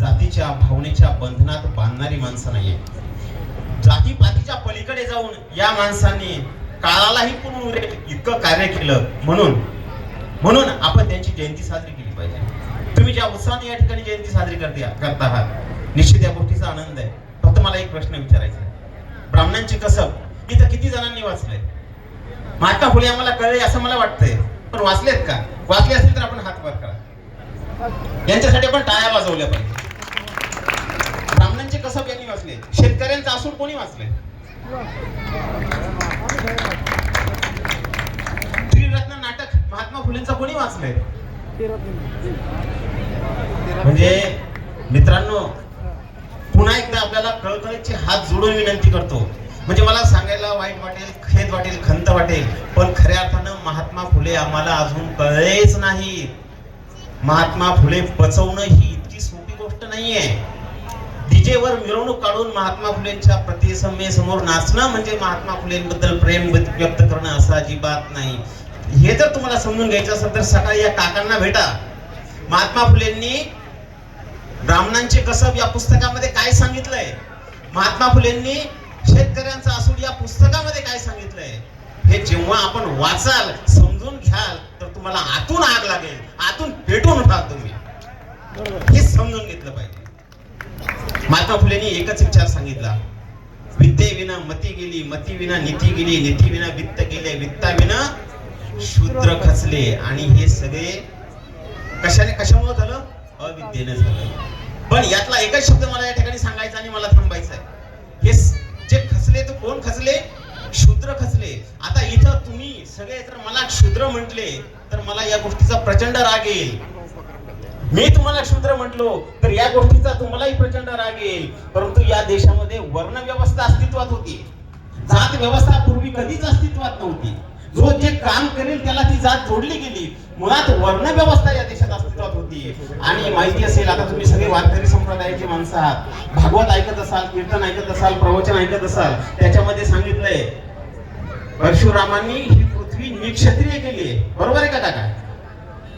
जातीच्या भावनेच्या बंधनात बांधणारी माणसं नाहीये. जातीपातीच्या पलीकडे जाऊन या माणसांनी काळालाही पूर्ण उरेल इतकं कार्य केलं म्हणून म्हणून आपण त्यांची जयंती साजरी केली पाहिजे. तुम्ही ज्या उत्साहाने या ठिकाणी जयंती साजरी करते करत आहात निश्चित या गोष्टीचा आनंद आहे. फक्त मला एक प्रश्न विचारायचा ब्राह्मणांची कसब इथं किती जणांनी वाचलंय? महात्मा फुले आम्हाला कळले असं मला वाटतंय. पण वाचलेत का? वाचले असतील तर आपण हात वर करा. यांच्यासाठी आपण टाळ्या वाजवल्या पाहिजे. कसब यांनी वाचले? शेतकऱ्यांचा असून कोणी वाचले त्रिरत्न नाटक महात्मा फुलेंचं कोणी वाचलंय? म्हणजे मित्रांनो पुन्हा एकदा आपल्याला कळकळीचे हात जोडून विनंती करतो. म्हणजे मला सांगायला वाईट वाटेल खेद वाटेल खंत वाटेल पण खऱ्या अर्थानं महात्मा फुले आम्हाला अजून कळलेच नाही महात्मा फुले पचवणं ही इतकी सोपी गोष्ट नाहीये. डीजेवर मिरवणूक काढून महात्मा फुलेंच्या प्रतिसमये समोर नाचणं म्हणजे महात्मा फुलेंबद्दल प्रेम व्यक्त करणं असं अजिबात नाही. हे जर तुम्हाला समजून घ्यायचं असेल तर सकाळी या काकांना भेटा. महात्मा फुलेंनी ब्राह्मणांचे कसब या पुस्तकामध्ये काय सांगितलंय? महात्मा फुलेंनी शेतकऱ्यांचा असूड या पुस्तकामध्ये काय सांगितलंय? हे जेव्हा आपण वाचाल समजून घ्याल तर तुम्हाला आतून आग लागेल आतून पेटून उठाल तुम्ही. हे समजून घेतलं पाहिजे. महात्मा फुलेंनी एकच विचार सांगितला. विद्येविना मती गेली मती विना नीती गेली नीती विना वित्त गेले वित्ता विना शूद्र खचले. आणि हे सगळे कशाने कशामुळे झालं? अविद्येने झालं. पण यातला एकच शब्द मला या ठिकाणी सांगायचा आणि मला थांबायचा आहे. हे जे खचले तो कोण खचले? शूद्र खचले. आता इथं तुम्ही सगळे जर मला शूद्र म्हटले तर मला या गोष्टीचा प्रचंड राग येईल. मी तुम्हाला शूद्र म्हटलो तर या गोष्टीचा तुम्हालाही प्रचंड राग येईल. परंतु या देशामध्ये वर्ण व्यवस्था अस्तित्वात होती. जात व्यवस्था पूर्वी कधीच अस्तित्वात नव्हती. जो जे काम करेल त्याला ती जात जोडली गेली. मुळात वर्ण व्यवस्था या देशात अस्तित्वात होती. आणि माहिती असेल आता तुम्ही सगळे वारकरी संप्रदायाचे माणसं आहात. भागवत ऐकत असाल कीर्तन ऐकत असाल प्रवचन ऐकत असाल त्याच्यामध्ये सांगितलंय परशुरामांनी ही पृथ्वी निक्षत्रिय केली आहे. बरोबर आहे का काका?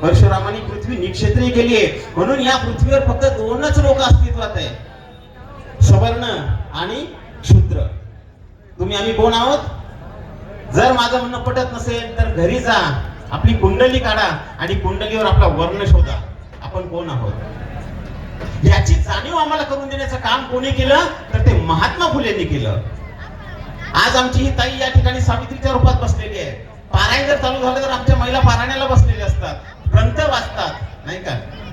परशुरामाने पृथ्वी निक्षेत्री केली आहे. म्हणून या पृथ्वीवर फक्त दोनच लोक अस्तित्वात आहे. सवर्ण आणि शूद्र तुम्ही आम्ही कोण आहोत? जर माझं म्हणणं पटत नसेल तर घरी जा. आपली कुंडली काढा आणि कुंडलीवर आपला वर्ण शोधा. आपण कोण आहोत? याची जाणीव आम्हाला करून देण्याचं काम कोणी केलं? तर ते महात्मा फुलेंनी केलं. आज आमची ही ताई या ठिकाणी सावित्रीच्या रूपात बसलेली आहे. पारायण जर चालू झालं तर आमच्या महिला पारायणाला बसलेल्या असतात ग्रंथ वाचतात नाही का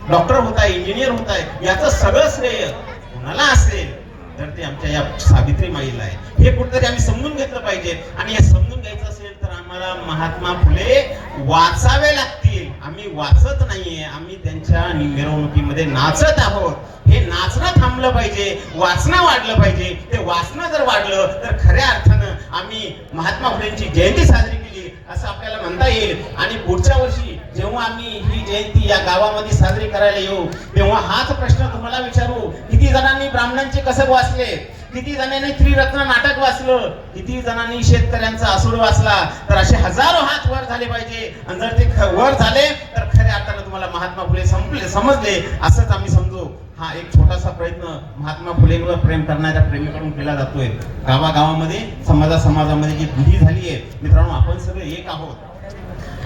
डॉक्टर होत आहे इंजिनियर होत आहे याचं सगळं श्रेय कुणाला असेल तर ते आमच्या या सावित्री माईला आहे. हे कुठेतरी आम्ही समजून घेतलं पाहिजे. आणि हे समजून घ्यायचं असेल तर आम्हाला महात्मा फुले वाचावे लागतील. आम्ही वाचत नाहीये आम्ही त्यांच्या मिरवणुकीमध्ये नाचत आहोत. हे नाचणं थांबलं पाहिजे वाचणं वाढलं पाहिजे. ते वाचणं जर वाढलं तर खऱ्या अर्थानं आम्ही महात्मा फुलेंची जयंती साजरी केली असं आपल्याला म्हणता येईल. आणि पुढच्या वर्षी जेव्हा आम्ही ही जयंती या गावामध्ये साजरी करायला येऊ तेव्हा हाच प्रश्न तुम्हाला विचारू. किती जणांनी ब्राह्मणांचे कसं वाचले? किती जणांनी त्रिरत्न नाटक वाचलं किती जणांनी शेतकऱ्यांचा आसूड वाचला तर असे हजारो हात वर झाले पाहिजे. आणि जर ते वर झाले तर खऱ्या अर्थानं तुम्हाला महात्मा फुले संपले समजले. असंच आम्ही समजू. हा एक छोटासा प्रयत्न महात्मा फुलेवर प्रेम करणाऱ्या प्रेमीकडून केला जातोय. गावागावामध्ये समाजा समाजामध्ये जी दुधी झाली आहे मित्रांनो आपण सगळे एक आहोत.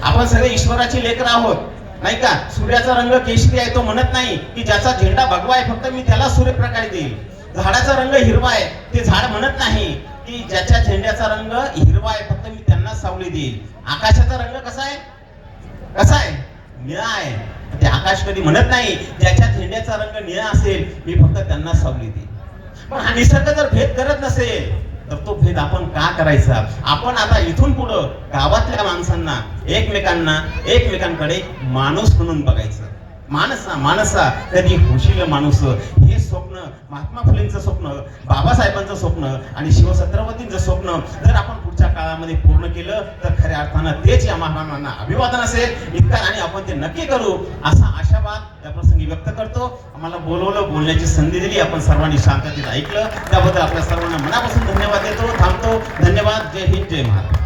आपण सगळे ईश्वराची लेकर आहोत. नाही का? सूर्याचा रंग केशरी आहे तो म्हणत नाही की ज्याचा झेंडा भगवा आहे फक्त मी त्याला सूर्यप्रकाश देईल झाडाचा रंग हिरवा आहे. ते झाड म्हणत नाही. की ज्याच्या झेंड्याचा रंग हिरवा आहे फक्त मी त्यांना सावली देईल. आकाशाचा रंग कसा आहे? कसा आहे? निळा आहे. ते आकाश कधी म्हणत नाही ज्याच्या झेंड्याचा रंग निळा असेल मी फक्त त्यांना सावली देईल. पण हा निसर्ग जर भेद करत नसेल तर तो भेद आपण का करायचा? आपण आता इथून पुढं गावातल्या माणसांना एकमेकांना एकमेकांकडे माणूस म्हणून बघायचं. माणसा माणसा कधी होशील माणूस? हे स्वप्न महात्मा फुलेंचं स्वप्न बाबासाहेबांचं स्वप्न आणि शिवसत्रपतींचं स्वप्न जर आपण पुढच्या काळामध्ये पूर्ण केलं तर खऱ्या अर्थानं तेच या महाराणांना अभिवादन असेल. इतका आणि आपण ते नक्की करू असा आशावाद या प्रसंगी व्यक्त करतो. आम्हाला बोलवलं बोलण्याची संधी दिली आपण सर्वांनी शांततेत ऐकलं. त्याबद्दल आपल्या सर्वांना मनापासून धन्यवाद देतो थांबतो. धन्यवाद. जय हिंद जय महाराज